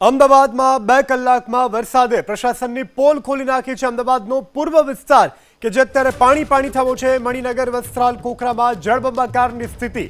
અમદાવાદમાં બે કલાકમાં વરસાદે પ્રશાસનની પોલ ખોલી નાખી છે. અમદાવાદનો પૂર્વ વિસ્તાર કે જે અત્યારે પાણી પાણી થવો છે. મણિનગર, વસ્ત્રાલ ખોખરામાં જળબંબાકારની સ્થિતિ.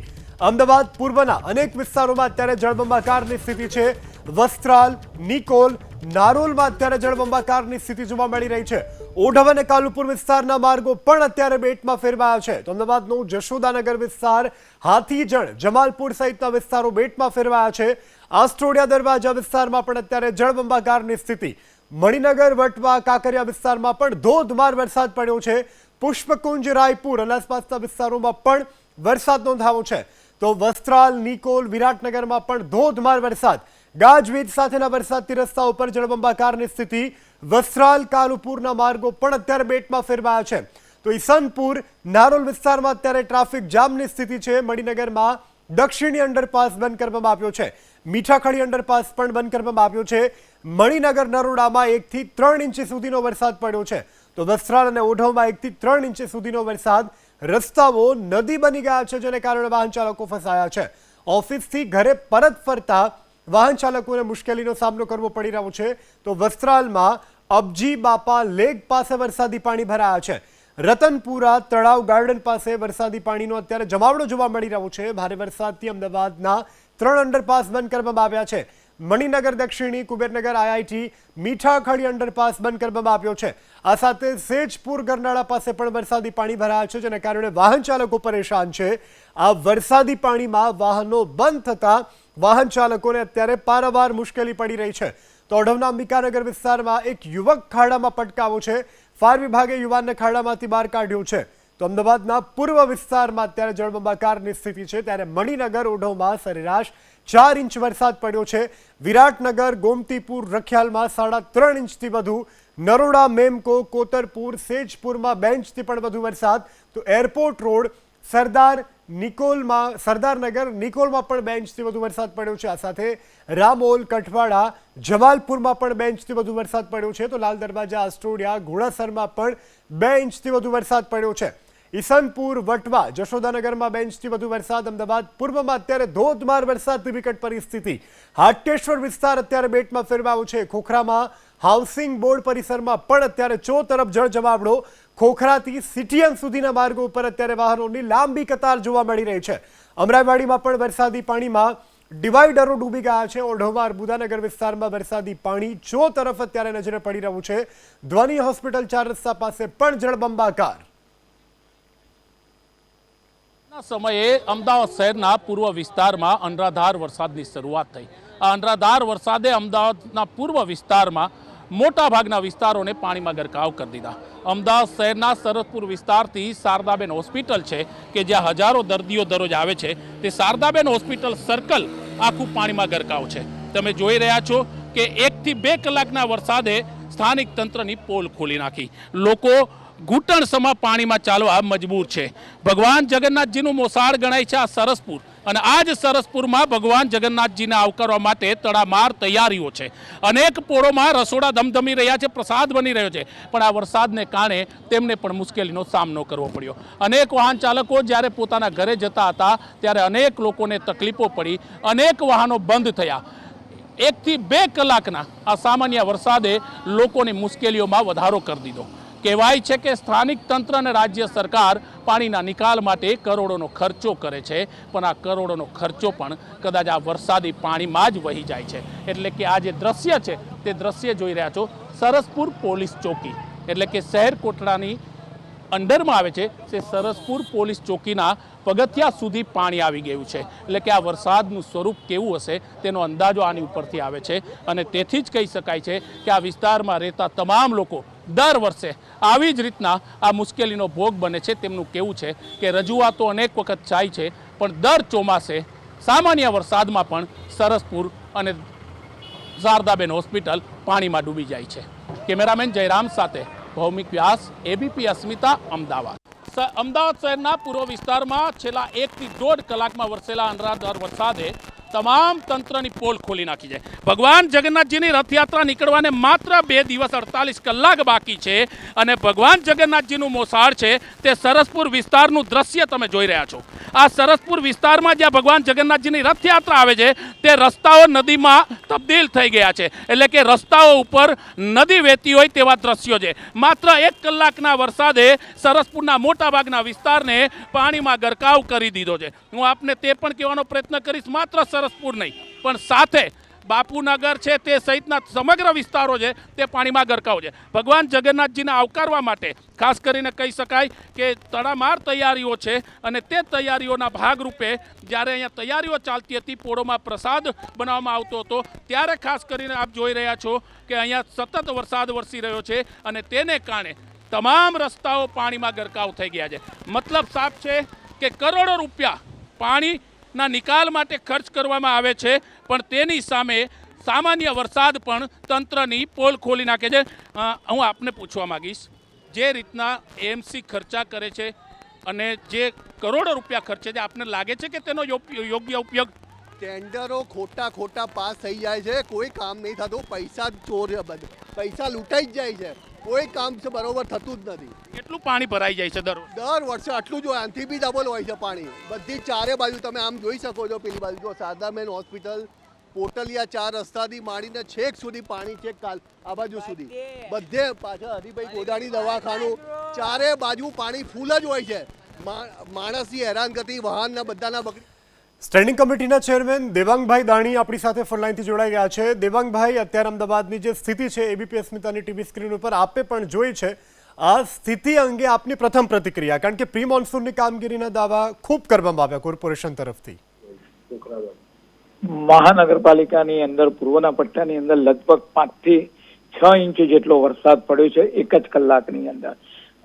અમદાવાદ પૂર્વના અનેક વિસ્તારોમાં અત્યારે જળબંબાકારની સ્થિતિ છે. વસ્ત્રાલ, નિકોલ, નારોલમાં અત્યારે જળબંબાકારની સ્થિતિ જોવા મળી રહી છે. ઓઢવ અને કાલુપુર વિસ્તારના માર્ગો પણ અત્યારે બેટમાં ફેરવાયા છે. તો અમદાવાદનો જશોદાનગર વિસ્તાર, હાથીજણ, જમાલપુર સહિતના વિસ્તારો બેટમાં ફેરવાયા છે. આસ્ટ્રોડિયા દરવાજા વિસ્તારમાં પણ અત્યારે જળબંબાકારની સ્થિતિ. મણિનગર, વટવા, કાંકરિયા વિસ્તારમાં પણ ધોધમાર વરસાદ પડ્યો છે. પુષ્પકુંજ, રાયપુર અને આસપાસના વિસ્તારોમાં પણ વરસાદ નોંધાવો છે. તો વસ્ત્રાલ, નિકોલ, વિરાટનગરમાં પણ ધોધમાર વરસાદ. ગાજવીજ સાથેના વરસાદથી રસ્તા ઉપર જળબંબાકારની સ્થિતિ વસ્ત્રાલ કાલુપુરના માર્ગો પણ અત્યારે બેટમાં ફેરવાયા છે. તો ઈસનપુર, નારોલ વિસ્તારમાં અત્યારે ટ્રાફિક જામની સ્થિતિ છે. મણિનગરમાં દક્ષિણી અંડરપાસ બંધ કરવામાં આવ્યો છે. મીઠાખડી અંડરપાસ પણ બંધ કરવામાં આવ્યો છે. મણિનગર, નરોડામાં એકથી ત્રણ ઇંચ સુધીનો વરસાદ પડ્યો છે. તો વસ્ત્રાલ અને ઓઢવમાં એકથી ત્રણ ઇંચ સુધીનો વરસાદ. રસ્તાઓ નદી બની ગયા છે, જેને કારણે વાહન ચાલકો ફસાયા છે. ઓફિસથી ઘરે પરત ફરતા વાહન ચાલકોને મુશ્કેલીનો સામનો કરવો પડી રહ્યો છે. તો વસ્ત્રાલમાં અબજી બાપા લેક પાસે વરસાદી પાણી ભરાયા છે. રતનપુરા તળાવ ગાર્ડન પાસે વરસાદી પાણીનો અત્યારે જમાવડો જોવા મળી રહ્યો છે. ભારે વરસાદથી અમદાવાદના ત્રણ અંડરપાસ બંધ કરવામાં આવ્યા છે. મણિનગર દક્ષિણી, કુબેરનગર, આઈઆઈટી, મીઠાખડી અંડરપાસ બંધ કરવામાં આવ્યો છે. આ સાથે સેજપુર, ગરનાળા પાસે પણ વરસાદી પાણી ભરાયા છે, જેના કારણે વાહન ચાલકો પરેશાન છે. આ વરસાદી પાણીમાં વાહનો બંધ થતા વાહન ચાલકોને અત્યારે પારાવાર મુશ્કેલી પડી રહી છે. તો ઓઢવના અંબિકાનગર વિસ્તારમાં એક યુવક ખાડામાં પટકાવો છે. ફાયર વિભાગે યુવાનને ખાડામાંથી બહાર કાઢ્યો છે. તો અમદાવાદના પૂર્વ વિસ્તારમાં અત્યારે જળબંબાકારની સ્થિતિ છે. ત્યારે મણિનગર, ઓઢવમાં સરેરાશ ચાર ઇંચ વરસાદ પડ્યો છે. વિરાટનગર, ગોમતીપુર, રખિયાલમાં સાડા ત્રણ ઇંચથી વધુ. નરોડા, મેમકો, કોતરપુર, સેજપુરમાં બે ઇંચથી પણ વધુ વરસાદ. તો એરપોર્ટ રોડ, સરદાર નિકોલમાં, સરદારનગર નિકોલમાં પણ બે ઇંચથી વધુ વરસાદ પડ્યો છે. આ સાથે રામોલ, કઠવાડા, જમાલપુરમાં પણ બે ઇંચથી વધુ વરસાદ પડ્યો છે. તો લાલ દરવાજા, આસ્ટોડિયા, ઘોડાસરમાં પણ બે ઇંચથી વધુ વરસાદ પડ્યો છે. ઈસનપુર, વટવા, જશોદાનગરમાં બે ઇંચથી વધુ વરસાદ. અમદાવાદ, પૂર્વમાં અત્યારે ધોધમાર વરસાદની વિકટ પરિસ્થિતિ. હાટકેશ્વર વિસ્તાર અત્યારે બેટમાં ફેરવાયો છે. ખોખરામાં હાઉસિંગ બોર્ડ પરિસરમાં પણ અત્યારે ચો તરફ જળ જમાવડો ખોખરાથી સિટીએમ સુધીના માર્ગો ઉપર અત્યારે વાહનોની લાંબી કતાર જોવા મળી રહી છે. અમરાઈવાડીમાં પણ વરસાદી પાણીમાં ડિવાઈડરો ડૂબી ગયા છે. ઓઢવા બુદાનગર વિસ્તારમાં વરસાદી પાણી ચો તરફ અત્યારે નજરે પડી રહ્યું છે. ધ્વની હોસ્પિટલ ચાર રસ્તા પાસે પણ જળબંબાકાર. સમયે અમદાવાદ શહેરના પૂર્વ વિસ્તારમાં અનરાધાર વરસાદની શરૂઆત થઈ. આ અનરાધાર વરસાદે અમદાવાદના પૂર્વ વિસ્તારમાં મોટાભાગના વિસ્તારોને પાણીમાં ગરકાવ કરી દીધા. અમદાવાદ શહેરના સરસપુર વિસ્તારથી શારદાબેન હોસ્પિટલ છે કે જ્યાં હજારો દર્દીઓ દરરોજ આવે છે, તે શારદાબેન હોસ્પિટલ સર્કલ આખું પાણીમાં ગરકાવ છે. તમે જોઈ રહ્યા છો કે એકથી બે કલાકના વરસાદે સ્થાનિક તંત્રની પોલ ખોલી નાખી. લોકો ઘૂંટણ સમા પાણીમાં ચાલવા મજબૂર છે. ભગવાન જગન્નાથજીનું મોસાળ ગણાય છે આ સરસપુર. અને આ જ સરસપુરમાં ભગવાન જગન્નાથજીને આવકારવા માટે તડામાર તૈયારીઓ છે. અનેક પોળોમાં રસોડા ધમધમી રહ્યા છે, પ્રસાદ બની રહ્યો છે, પણ આ વરસાદને કારણે તેમને પણ મુશ્કેલીનો સામનો કરવો પડ્યો. અનેક વાહન ચાલકો જ્યારે પોતાના ઘરે જતા હતા, ત્યારે અનેક લોકોને તકલીફો પડી, અનેક વાહનો બંધ થયા. એકથી બે કલાકના આ સામાન્ય વરસાદે લોકોની મુશ્કેલીઓમાં વધારો કરી દીધો. કહેવાય છે કે સ્થાનિક તંત્ર અને રાજ્ય સરકાર પાણીના નિકાલ માટે કરોડોનો ખર્ચો કરે છે. પણ આ કરોડોનો ખર્ચો પણ કદાચ આ વરસાદી પાણીમાં જ વહી જાય છે. એટલે કે આ જે દ્રશ્ય છે, તે દ્રશ્ય જોઈ રહ્યા છો સરસપુર પોલીસ ચોકી. એટલે કે શહેર કોટડાની અંડરમાં આવે છે, તે સરસપુર પોલીસ ચોકીના પગથિયા સુધી પાણી આવી ગયું છે. એટલે કે આ વરસાદનું સ્વરૂપ કેવું હશે, તેનો અંદાજો આની ઉપરથી આવે છે. અને તેથી જ કહી શકાય છે કે આ વિસ્તારમાં રહેતા તમામ લોકો દર વર્ષે આવી જ રીતના આ મુશ્કેલીનો ભોગ બને છે. તેમનું કેવું છે કે રજૂઆતો અનેક વખત જાય છે, પણ દર ચોમાસે સામાન્ય વરસાદમાં પણ સરસપુર અને શારદાબેન હોસ્પિટલ પાણીમાં ડૂબી જાય છે. કેમેરામેન જયરામ સાથે ભૌમિક વ્યાસ એબીપી અસ્મિતા, અમદાવાદ. અમદાવાદ શહેરના પૂર્વ વિસ્તારમાં છેલ્લા એકથી દોઢ કલાકમાં વરસેલા અનરાધાર વરસાદે તમામ તંત્રની પોલ ખોલી નાખી છે. ભગવાન જગન્નાથજીની રથયાત્રા નીકળવાને માત્ર બે દિવસ અડતાલીસ કલાક બાકી છે અને ભગવાન જગન્નાથજીનું મોસાળ છે તે સરસપુર વિસ્તારનું દ્રશ્ય તમે જોઈ રહ્યા છો. આ સરસપુર વિસ્તારમાં જ્યાં ભગવાન જગન્નાથજીની રથયાત્રા આવે છે, તે રસ્તાઓ નદીમાં તબદીલ થઈ ગયા છે. એટલે કે રસ્તાઓ ઉપર નદી વહેતી હોય તેવા દ્રશ્યો છે. માત્ર એક કલાકના વરસાદે સરસપુરના મોટાભાગના વિસ્તારને પાણીમાં ગરકાવ કરી દીધો છે. હું આપને તે પણ કહેવાનો પ્રયત્ન કરીશ. માત્ર સરસપુર નહીં. પણ સાથે બાપુનગર છે તે સહિતના સમગ્ર વિસ્તારો છે તે પાણીમાં ગરકાવ છે. ભગવાન જગન્નાથજીને આવકારવા માટે ખાસ કરીને કહી શકાય કે તડામાર તૈયારીઓ છે અને તે તૈયારીઓના ભાગરૂપે જ્યારે અહીંયા તૈયારીઓ ચાલતી હતી, પોળોમાં પ્રસાદ બનાવવામાં આવતો હતો, ત્યારે ખાસ કરીને આપ જોઈ રહ્યા છો કે અહીંયા સતત વરસાદ વરસી રહ્યો છે અને તેને કારણે તમામ રસ્તાઓ પાણીમાં ગરકાવ થઈ ગયા છે. મતલબ સાફ છે કે કરોડો રૂપિયા પાણીના નિકાલ માટે ખર્ચ કરવામાં આવે છે, પણ તેની સામે સામાન્ય વરસાદ પણ તંત્રની પોલ ખોલી નાખે છે. હું આપને પૂછવા માંગીશ, જે રીતના એમસી ખર્ચા કરે છે અને જે કરોડો રૂપિયા ખર્ચે છે, આપને લાગે છે કે તેનો યોગ્ય ઉપયોગ ટેન્ડરો ખોટા ખોટા પાસ થઈ જાય છે. કોઈ કામ નહીં થતું. પૈસા જ ચોર બધું. પૈસા લૂંટાઈ જ જાય છે. કોઈ કામ છે બરોબર થતું જ નથી. કેટલું પાણી ભરાઈ જાય છે દર વર્ષે? દર વર્ષે આટલું જ હોય આનાથી બી ડબલ હોય છે પાણી. બધી ચારે બાજુ તમે આમ જોઈ શકો છો પેલી બાજુ. જો શારદામેન હોસ્પિટલ પોટલિયા ચાર રસ્તાથી માંડીને છેક સુધી પાણી છે કાલ આ બાજુ સુધી. બધે પાછા હરિભાઈ ગોદાણી દવાખાનું ચારે બાજુ પાણી ફૂલ જ હોય છે. મા- હેરાન કરતી વાહનના બધાના બગડી સ્ટેન્ડિંગ કમિટીના ચેરમેન દેવાંગભાઈ દાણી આપણી સાથે ફોનલાઈનથી જોડાઈ ગયા છે. દેવાંગભાઈ, અત્યારે અમદાવાદની જે સ્થિતિ છે એબીપી અસ્મિતાની ટીવી સ્ક્રીન ઉપર આપે પણ જોઈ છે. આ સ્થિતિ અંગે આપની પ્રથમ પ્રતિક્રિયા, કારણ કે પ્રી મોન્સૂનની કામગીરીના દાવા ખૂબ કરવામાં આવ્યા કોર્પોરેશન તરફથી. મહાનગરપાલિકાની અંદર, પૂર્વના પટ્ટાની અંદર લગભગ પાંચથી છ ઇંચ જેટલો વરસાદ પડ્યો છે, એક જ કલાકની અંદર.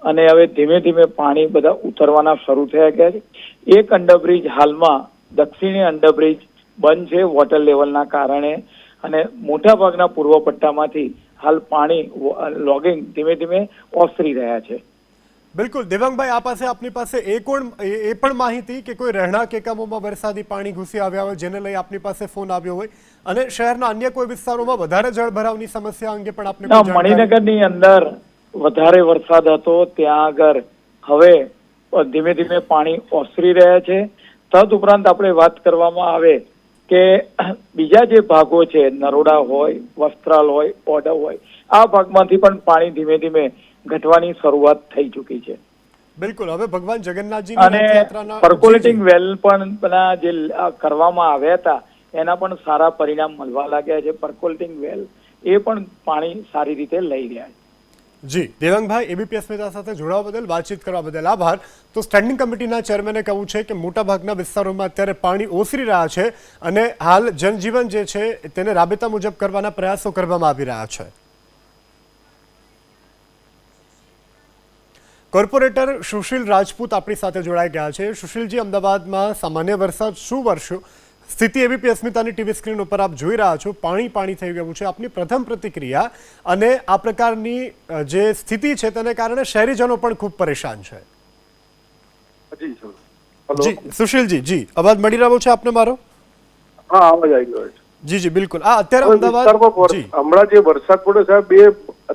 અને હવે ધીમે ધીમે પાણી બધા ઉતરવાના શરૂ થયા ગયા છે. એક અંડરબ્રિજ હાલમાં દક્ષિણી અંડરબ્રિજ બંધ છે વોટર લેવલના કારણે અને મોટા ભાગના પૂર્વ પટ્ટામાંથી હાલ પાણી લોગિંગ ધીમે ધીમે ઓસરી રહ્યા છે. બિલકુલ. દેવાંગભાઈ આ પાસે આપની પાસે એ કોણ એ પણ માહિતી કે કોઈ રહેણાંક એકમોમાં વરસાદી પાણી ઘૂસી આવ્યા હોય જેને લઈ આપની પાસે ફોન આવ્યો હોય. અને શહેરના અન્ય કોઈ વિસ્તારોમાં વધારે જળભરાવની સમસ્યા અંગે પણ આપણે ના મણિનગરની અંદર વધારે વરસાદ હતો ત્યાં આગળ હવે ધીમે ધીમે પાણી ઓસરી રહ્યા છે. તદ ઉપરાંત આપણે વાત કરવામાં આવે કે બીજા જે ભાગો છે નરોડા હોય વસ્ત્રાલ હોય ઓડવ હોય આ ભાગમાંથી પણ પાણી ધીમે ધીમે ઘટવાની શરૂઆત થઈ ચૂકી છે. બિલકુલ. હવે ભગવાન જગન્નાથજી અને પર્કોલેટિંગ વેલ પણ જે કરવામાં આવ્યા હતા એના પણ સારા પરિણામ મળવા લાગ્યા છે. પર્કોલેટિંગ વેલ એ પણ પાણી સારી રીતે લઈ રહ્યા છે. જી, દેવાંગભાઈ એબીપી અસ્મિતા સાથે જોડાવા બદલ, વાતચીત કરવા બદલ આભાર. તો સ્ટેન્ડિંગ કમિટીના ચેરમેને કહ્યું છે કે મોટાભાગના વિસ્તારોમાં અત્યારે પાણી ઓસરી રહ્યા છે અને હાલ જનજીવન જે છે તેને રાબેતા મુજબ કરવાના પ્રયાસો કરવામાં આવી રહ્યા છે. કોર્પોરેટર સુશીલ રાજપૂત આપણી સાથે જોડાઈ ગયા છે. સુશીલજી, અમદાવાદમાં સામાન્ય વરસાદ શું વરસ્યો? સ્થિતિ એવી પી અસ્મિતાની ટીવી સ્ક્રીન ઉપર આપ જોઈ રહ્યા છો. પાણી પાણી થઈ ગયું છે. આપની પ્રથમ પ્રતિક્રિયા અને આ પ્રકારની જે સ્થિતિ છે તેને કારણે શહેરીજનો પણ ખૂબ પરેશાન છે. જી સુશીલજી જી અવાજ મળી રહ્યો છે આપને મારો? હા આવાજ આવી ગયો છે. જી જી બિલકુલ. આ અત્યારે અમદાવાદ હમણાં જે વરસાદ પડ્યો સાહેબ બે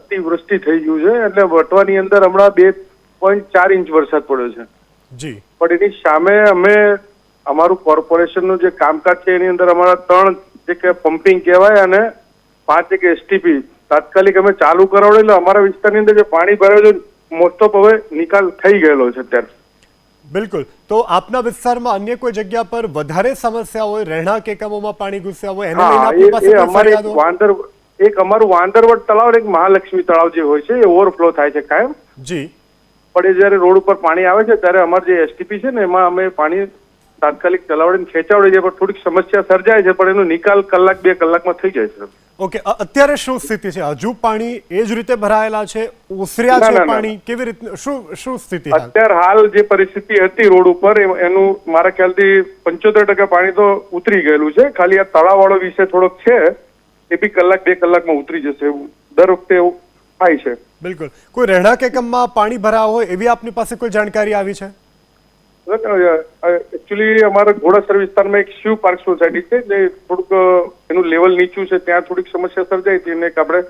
અતિવૃષ્ટિ થઈ ગયું છે. એટલે વટવાની અંદર હમણાં બે પોઈન્ટ ચાર ઇંચ વરસાદ પડ્યો છે. જી. પણ એની સામે અમે અમારું કોર્પોરેશનનું જે કામકાજ છે એની અંદર અમારા ત્રણ જે કે પમ્પિંગ કહેવાય અને પાંચ એક એસટીપી તાત્કાલિક અમે ચાલુ કરાવડે એટલે અમારા વિસ્તારની અંદર જે પાણી ભરાયું છે મોસ્ટ ઓફ હવે નિકાલ થઈ ગયેલો છે અત્યારે. બિલકુલ. તો આપના વિસ્તારમાં અન્ય કોઈ જગ્યા પર વધારે સમસ્યા હોય રહેણાંક એકમોમાં પાણી ઘૂસ્યા હોય એના લઈને આપની પાસે વાંદર એક અમારું વાંદરવટ તળાવ એક મહાલક્ષ્મી તળાવ જે હોય છે એ ઓવરફ્લો થાય છે કાયમ. જી. પણ એ જ્યારે રોડ ઉપર પાણી આવે છે ત્યારે અમારે જે એસટીપી છે ને એમાં અમે પાણી તાત્કાલિક ચલાવડીને ખેંચાવડી છે પણ થોડીક સમસ્યા સર્જાય છે પણ એનો નિકાલ કલાક બે કલાકમાં થઈ જાય છે. ઓકે અત્યારે શું સ્થિતિ છે? હજુ પાણી એ જ રીતે ભરાયેલા છે ઓસર્યા છે. પાણી? કેવી રીતે શું શું સ્થિતિ અત્યારે હાલ જે પરિસ્થિતિ હતી રોડ ઉપર એનું મારા ખ્યાલથી પંચોતેર ટકા પાણી તો ઉતરી ગયેલું છે. ખાલી આ તળાવવાળો વિષય થોડોક છે એ બી કલાક બે કલાકમાં ઉતરી જશે એવું દર વખતે એવું થાય છે. બિલકુલ. કોઈ રહેણાંક એકમમાં પાણી ભરાવા હોય એવી આપની પાસે કોઈ જાણકારી આવી છે? એકચ્યુઅલી અમારા ઘોડાસર વિસ્તારમાં એક શિવ પાર્ક સોસાયટી છે, જે થોડુંક એનું લેવલ નીચું છે, ત્યાં થોડીક સમસ્યા સર્જાઈ હતી અને એક આપણે,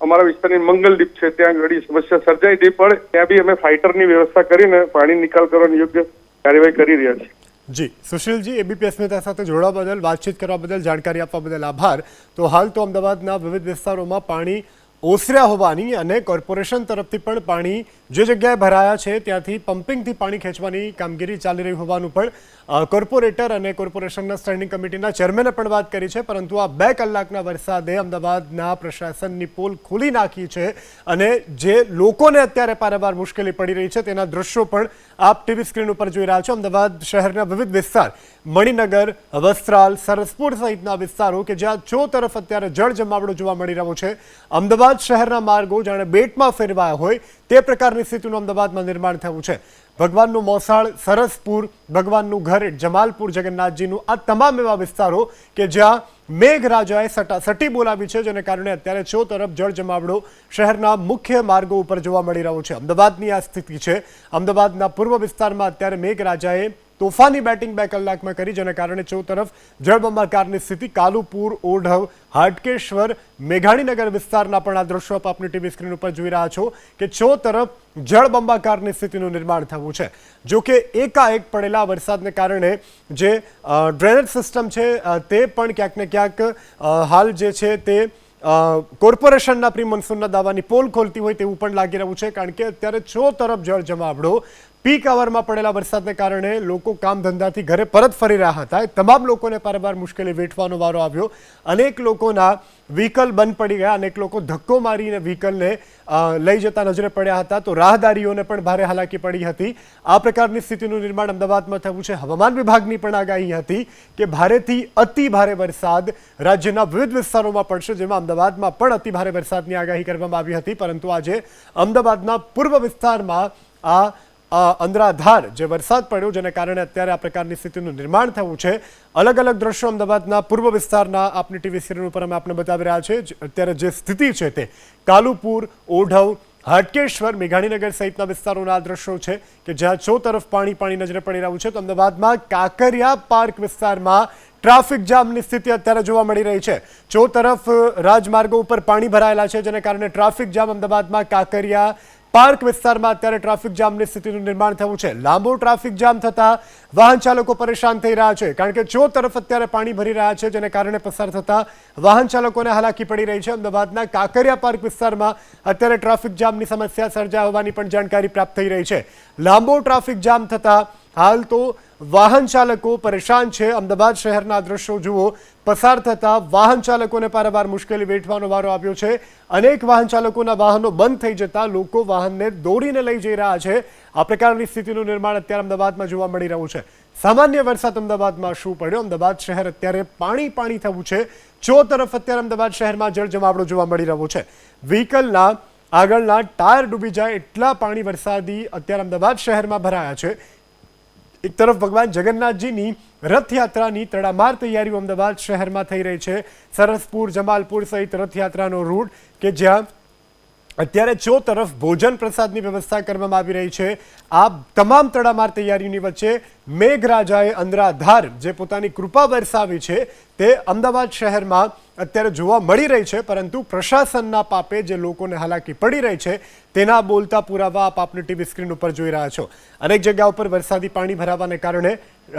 અમારા વિસ્તારની મંગલદીપ છે, ત્યાં ઘણી સમસ્યા સર્જાઈ હતી પણ ત્યાં બી અમે ફાઇટરની વ્યવસ્થા કરીને પાણી નિકાલ કરવાની યોગ્ય કાર્યવાહી કરી રહ્યા છીએ. જી, સુશીલજી એબીપીએસ નેતા સાથે જોડાવા બદલ, વાતચીત કરવા બદલ, જાણકારી આપવા બદલ આભાર. તો હાલ તો અમદાવાદના વિવિધ વિસ્તારોમાં પાણી ઓસર્યા હોવાની અને કોર્પોરેશન તરફથી પણ પાણી જે જગ્યાએ ભરાયા છે, ત્યાંથી પમ્પિંગથી પાણી ખેંચવાની કામગીરી ચાલી રહી હોવાનું પણ કોર્પોરેટર અને કોર્પોરેશનના સ્ટેન્ડિંગ કમિટીના ચેરમેને પણ વાત કરી છે. પરંતુ આ બે કલાકના વરસાદે અમદાવાદના પ્રશાસનની પોલ ખોલી નાખી છે અને જે લોકોને અત્યારે પારાવાર મુશ્કેલી પડી રહી છે તેના દ્રશ્યો પણ આપ ટીવી સ્ક્રીન ઉપર જોઈ રહ્યા છો. અમદાવાદ શહેરના વિવિધ વિસ્તાર, મણિનગર, વસ્ત્રાલ, સરસપુર સહિતના વિસ્તારો કે જ્યાં ચો તરફ અત્યારે જળ જમાવડો જોવા મળી રહ્યો છે. અમદાવાદ શહેરના માર્ગો જાણે બેટમાં ફેરવાયા હોય તે પ્રકારની સ્થિતિનું અમદાવાદમાં નિર્માણ થયું છે. ભગવાનનું મોસાળ, સરસપુર, ભગવાનનું ઘર, જમાલપુર, જગન્નાથજીનું, આ તમામ એવા વિસ્તારો કે જ્યાં મેઘરાજાએ સટાસટી બોલાવી છે, જેને કારણે અત્યારે ચો તરફ જળ જમાવડો શહેરના મુખ્ય માર્ગો ઉપર જોવા મળી રહ્યો છે. અમદાવાદની આ સ્થિતિ છે. અમદાવાદના પૂર્વ વિસ્તારમાં અત્યારે મેઘરાજાએ તોફાની બેટિંગ બે કલાકમાં કરી, જેના કારણે ચોતરફ જળબંબાકારની સ્થિતિ. કાલુપુર, ઓઢવ, હાટકેશ્વર, મેઘાણીનગર વિસ્તારના પણ આ દ્રશ્યો આપ આપની ટીવી સ્ક્રીન ઉપર જોઈ રહ્યા છો કે ચો તરફ જળબંબાકારની સ્થિતિનું નિર્માણ થવું છે. જો કે એકાએક પડેલા વરસાદને કારણે જે ડ્રેનેજ સિસ્ટમ છે તે પણ ક્યાંક ને ક્યાંક હાલ જે છે તે કોર્પોરેશનના પ્રી મોન્સૂનના દાવાની પોલ ખોલતી હોય તેવું પણ લાગી રહ્યું છે, કારણ કે અત્યારે છો તરફ જળ જમાવડો પીક આવરમાં પડેલા વરસાદને કારણે લોકો કામ ધંધાથી ઘરે પરત ફરી રહ્યા હતા. તમામ લોકોને પારવાર મુશ્કેલી વેઠવાનો વારો આવ્યો. અનેક લોકોના વ્હીકલ બંધ પડી ગયા. અનેક લોકો ધક્કો મારીને વ્હીકલને લઈ જતા નજરે પડ્યા હતા. તો રાહદારીઓને પણ ભારે હાલાકી પડી હતી. આ પ્રકારની સ્થિતિનું નિર્માણ અમદાવાદમાં થયું છે. હવામાન વિભાગની પણ આગાહી હતી કે ભારેથી અતિ ભારે વરસાદ રાજ્યના વિવિધ વિસ્તારોમાં પડશે, જેમાં અમદાવાદમાં પણ અતિ ભારે વરસાદની આગાહી કરવામાં આવી હતી. પરંતુ આજે અમદાવાદના પૂર્વ વિસ્તારમાં આ અંદરાધાર જે વરસાદ પડ્યો જેને કારણે અત્યારે આ પ્રકારની સ્થિતિનું નિર્માણ થયું છે. અલગ અલગ દ્રશ્યો અમદાવાદના પૂર્વ વિસ્તારના આપની ટીવી સ્ક્રીન ઉપર અમે આપને બતાવી રહ્યા છે અત્યારે જે સ્થિતિ છે તે કાલુપુર, ઓઢવ, હાટકેશ્વર, મેઘાણીનગર સહિતના વિસ્તારોના આ દ્રશ્યો છે કે જ્યાં ચો તરફ પાણી પાણી નજરે પડી રહ્યું છે. તો અમદાવાદમાં કાંકરિયા પાર્ક વિસ્તારમાં ટ્રાફિક જામની સ્થિતિ અત્યારે જોવા મળી રહી છે. ચો તરફ રાજમાર્ગો ઉપર પાણી ભરાયેલા છે જેને કારણે ટ્રાફિક જામ અમદાવાદમાં કાંકરિયા પાર્ક વિસ્તારમાં અત્યારે ટ્રાફિક જામની સ્થિતિનું નિર્માણ થયું છે. લાંબો ટ્રાફિક જામ થતા વાહન ચાલકો પરેશાન થઈ રહ્યા છે. કારણ કે ચો તરફ અત્યારે પાણી ભરી રહ્યા છે, જેને કારણે પસાર થતા વાહન ચાલકોને હાલાકી પડી રહી છે. અમદાવાદના કાંકરિયા પાર્ક વિસ્તારમાં અત્યારે ટ્રાફિક જામની સમસ્યા સર્જા હોવાની પણ જાણકારી પ્રાપ્ત થઈ રહી છે. લાંબો ટ્રાફિક જામ થતા હાલ તો વાહન ચાલકો પરેશાન છે. અમદાવાદ શહેરના દ્રશ્યો જુઓ. પસાર થતા વાહન ચાલકોને પારાવાર મુશ્કેલી વેઠવાનો વારો આવ્યો છે. અનેક વાહન ચાલકોના વાહનો બંધ થઈ જતા લોકો વાહનને દોડીને લઈ જઈ રહ્યા છે. આ પ્રકારની સ્થિતિનું નિર્માણ અત્યારે અમદાવાદમાં જોવા મળી રહ્યું છે. સામાન્ય વરસાદ અમદાવાદમાં શું પડ્યો? અમદાવાદ શહેર અત્યારે પાણી પાણી થવું છે. ચો તરફ અત્યારે અમદાવાદ શહેરમાં જળ જમાવડો જોવા મળી રહ્યો છે. વ્હીકલના આગળના ટાયર ડૂબી જાય એટલા પાણી વરસાદી અત્યારે અમદાવાદ શહેરમાં ભરાયા છે. એક તરફ ભગવાન જગન્નાથજીની રથયાત્રાની તડામાર તૈયારીઓ અમદાવાદ શહેરમાં થઈ રહી છે. સરસપુર, જમાલપુર સહિત રથયાત્રાનો રૂટ કે જ્યાં અત્યારે ચો તરફ ભોજન પ્રસાદની વ્યવસ્થા કરવામાં આવી રહી છે આ તમામ તડામાર તૈયારીઓની વચ્ચે મેઘરાજાએ અંદરાધાર જે પોતાની કૃપા વરસાવી છે તે અમદાવાદ શહેરમાં અત્યારે જોવા મળી રહી છે, પરંતુ પ્રશાસનના પાપે જે લોકોને હાલાકી પડી રહી છે તેના બોલતા પુરાવા આપ આપની ટીવી સ્ક્રીન ઉપર જોઈ રહ્યા છો. અનેક જગ્યા ઉપર વરસાદી પાણી ભરાવાને કારણે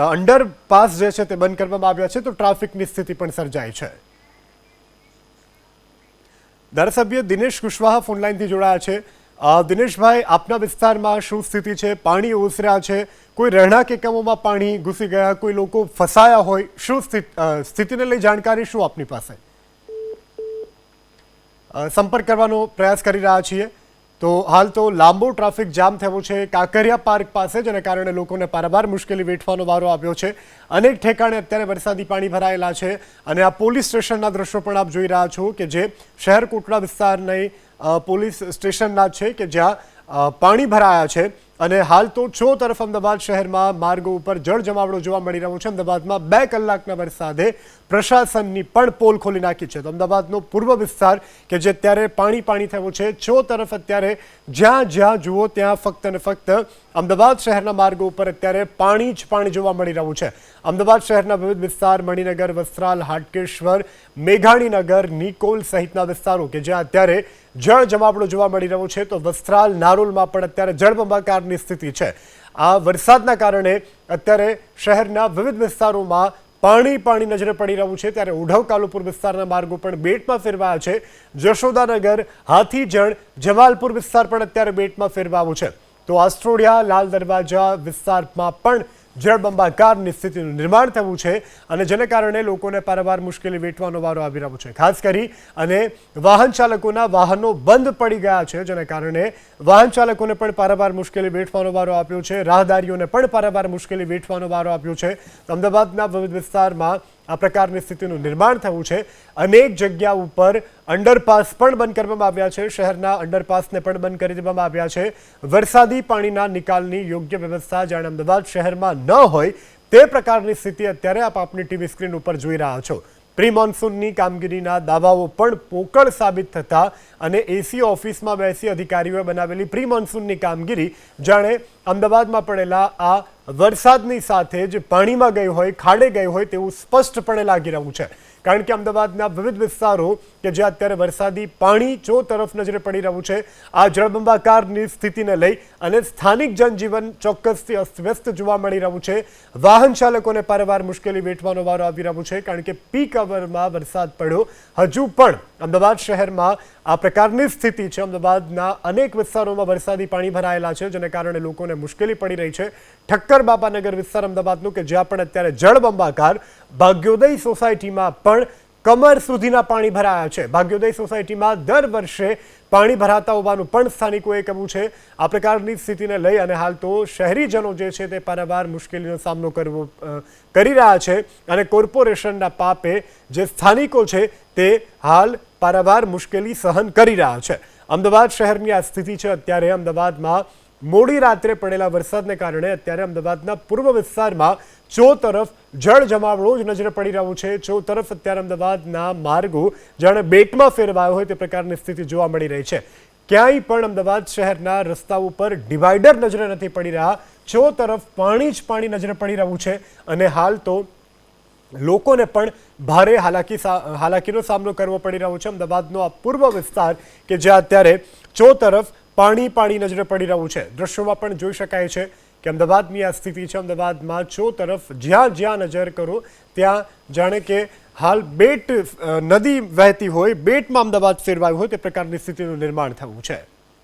અંડરપાસ જે છે તે બંધ કરવામાં આવ્યા છે, તો ટ્રાફિકની સ્થિતિ પણ સર્જાઈ છે. ધારાસભ્ય દિનેશ કુશવાહા ફોનલાઈનથી જોડાયા છે. દિનેશભાઈ, આપના વિસ્તારમાં શું સ્થિતિ છે? પાણી ઓસર્યા છે. કોઈ રહેણાંક એકમોમાં પાણી ઘૂસી ગયા, કોઈ લોકો ફસાયા હોય, શું સ્થિત- સ્થિતિને લઈ જાણકારી શું આપની પાસે? સંપર્ક કરવાનો પ્રયાસ કરી રહ્યા છીએ. તો હાલ તો લાંબો ટ્રાફિક જામ થયો છે. કાંકરિયા પાર્ક પાસે જેને કારણે લોકોને પારાવાર મુશ્કેલી વેઠવાનો વારો આવ્યો છે. અનેક ઠેકાણે અત્યારે વરસાદી પાણી ભરાયેલા છે. અને આ પોલીસ સ્ટેશનના દ્રશ્યો પણ આપ જોઈ રહ્યા છો કે જે શહેર કોટડા વિસ્તારની પોલીસ સ્ટેશનના છે કે જ્યાં પાણી ભરાયા છે. અને હાલ તો છો તરફ અમદાવાદ શહેરમાં માર્ગો ઉપર જળ જમાવડો જોવા મળી રહ્યો છે. અમદાવાદમાં બે કલાકના વરસાદે પ્રશાસનની પણ પોલ ખોલી નાખી છે. તો અમદાવાદનો પૂર્વ વિસ્તાર કે જે અત્યારે પાણી પાણી થયો છે, છો તરફ અત્યારે જ્યાં જ્યાં જુઓ ત્યાં ફક્ત ને ફક્ત અમદાવાદ શહેરના માર્ગો ઉપર અત્યારે પાણી જ પાણી જોવા મળી રહ્યું છે. અમદાવાદ શહેરના વિવિધ વિસ્તાર, મણિનગર, વસ્ત્રાલ, હાટકેશ્વર, મેઘાણીનગર, નિકોલ સહિતના વિસ્તારો કે જ્યાં અત્યારે જળ જમાવડો જોવા મળી રહ્યો છે, તો વસ્ત્રાલ, નારોલમાં પણ અત્યારે જળબંબાકારની સ્થિતિ છે. આ વરસાદના કારણે અત્યારે શહેરના વિવિધ વિસ્તારોમાં પાણી પાણી નજરે પડી રહ્યું છે ત્યારે ઉઢવ કાલુપુર વિસ્તારના માર્ગો પણ બેટમાં ફેરવાયા છે. જશોદાનગર, હાથીજણ, જમાલપુર વિસ્તાર પણ અત્યારે બેટમાં ફેરવાયું છે. તો આસ્ટ્રોડિયા, લાલ દરવાજા વિસ્તારમાં પણ જળબંબાકારની સ્થિતિનું નિર્માણ થવું છે અને જેને કારણે લોકોને પારવાર મુશ્કેલી વેઠવાનો વારો આવી રહ્યો છે. ખાસ કરી અને વાહન ચાલકોના વાહનો બંધ પડી ગયા છે, જેને કારણે વાહન ચાલકોને પણ પારવાર મુશ્કેલી વેઠવાનો વારો આપ્યો છે. રાહદારીઓને પણ પારવાર મુશ્કેલી વેઠવાનો વારો આપ્યો છે. અમદાવાદના વિવિધ વિસ્તારમાં આ પ્રકારની સ્થિતિનું નિર્માણ થયું છે. અનેક જગ્યા ઉપર અંડરપાસ પણ બંધ કરવામાં આવ્યા છે. શહેરના અંડરપાસને પણ બંધ કરી દેવામાં આવ્યા છે. વરસાદી પાણીના નિકાલની યોગ્ય વ્યવસ્થા જાણે અમદાવાદ શહેરમાં ન હોય તે પ્રકારની સ્થિતિ અત્યારે આપ આપની ટીવી સ્ક્રીન ઉપર જોઈ રહ્યા છો. પ્રી મોન્સૂનની કામગીરીના દાવાઓ પણ પોકળ સાબિત થતા અને એસી ઓફિસમાં બેસી અધિકારીઓએ બનાવેલી પ્રી મોન્સૂનની કામગીરી, જાણે અમદાવાદમાં પડેલા આ વરસાદની સાથે જ પાણીમાં ગઈ હોય, ખાડે ગઈ હોય તેવું સ્પષ્ટપણે લાગી રહ્યું છે. કારણ કે અમદાવાદના વિવિધ વિસ્તારો કે જે અત્યારે વરસાદી પાણી ચો તરફ નજરે પડી રહ્યું છે, આ જળબંબાકારની સ્થિતિને લઈ અને સ્થાનિક જનજીવન ચોક્કસથી અસ્તવ્યસ્ત જોવા મળી રહ્યું છે. વાહન ચાલકોને પારવાર મુશ્કેલી વેઠવાનો વારો આવી રહ્યો છે, કારણ કે પીક અવરમાં વરસાદ પડ્યો. હજુ પણ અમદાવાદ શહેરમાં આ પ્રકારની સ્થિતિ છે. અમદાવાદના અનેક વિસ્તારોમાં વરસાદી પાણી ભરાયેલા છે, જેને કારણે લોકોને મુશ્કેલી પડી રહી છે. ઠક્કર બાપાનગર વિસ્તાર અમદાવાદનું કે જ્યાં પણ અત્યારે જળબંબાકાર ભાગ્યોદય સોસાયટીમાં પણ કમર સુધીના પાણી ભરાયા છે. ભાગ્યોદય સોસાયટીમાં દર વર્ષે પાણી ભરાતા હોવાનું પણ સ્થાનિકોએ કહ્યું છે. આ પ્રકારની સ્થિતિને લઈ અને હાલ તો શહેરીજનો જે છે તે પારવાર મુશ્કેલીનો સામનો કરવો કરી રહ્યા છે અને કોર્પોરેશનના પાપે જે સ્થાનિકો છે તે હાલ પારવાર મુશ્કેલી સહન કરી રહ્યા છે. અમદાવાદ શહેરની આ સ્થિતિ છે. અત્યારે અમદાવાદમાં મોડી રાત્રે પડેલા વરસાદને કારણે અત્યારે અમદાવાદના પૂર્વ વિસ્તારમાં ચો તરફ જળ જમાવડો જ નજરે પડી રહ્યું છે. ચો તરફ અત્યારે અમદાવાદના માર્ગો જાણે બેટમાં ફેરવાયો હોય તે પ્રકારની સ્થિતિ જોવા મળી રહી છે. ક્યાંય પણ અમદાવાદ શહેરના રસ્તા ઉપર ડિવાઈડર નજરે નથી પડી રહ્યા. ચો તરફ પાણી જ પાણી નજરે પડી રહ્યું છે. અને હાલ તો લોકોને પણ ભારે હાલાકી હાલાકીનો સામનો કરવો પડી રહ્યો છે. અમદાવાદનો આ પૂર્વ વિસ્તાર કે જ્યાં અત્યારે ચો તરફ પાણી પાણી નજરે પડી રહ્યું છે. દ્રશ્યોમાં પણ જોઈ શકાય છે કે અમદાવાદની આ સ્થિતિ છે. અમદાવાદમાં ચો તરફ જ્યાં જ્યાં નજર કરો, ત્યાં જાણે કે હાલ બેટ નદી વહેતી હોય, બેટમાં અમદાવાદ ફેરવાયું હોય તે પ્રકારની સ્થિતિનું નિર્માણ થયું છે.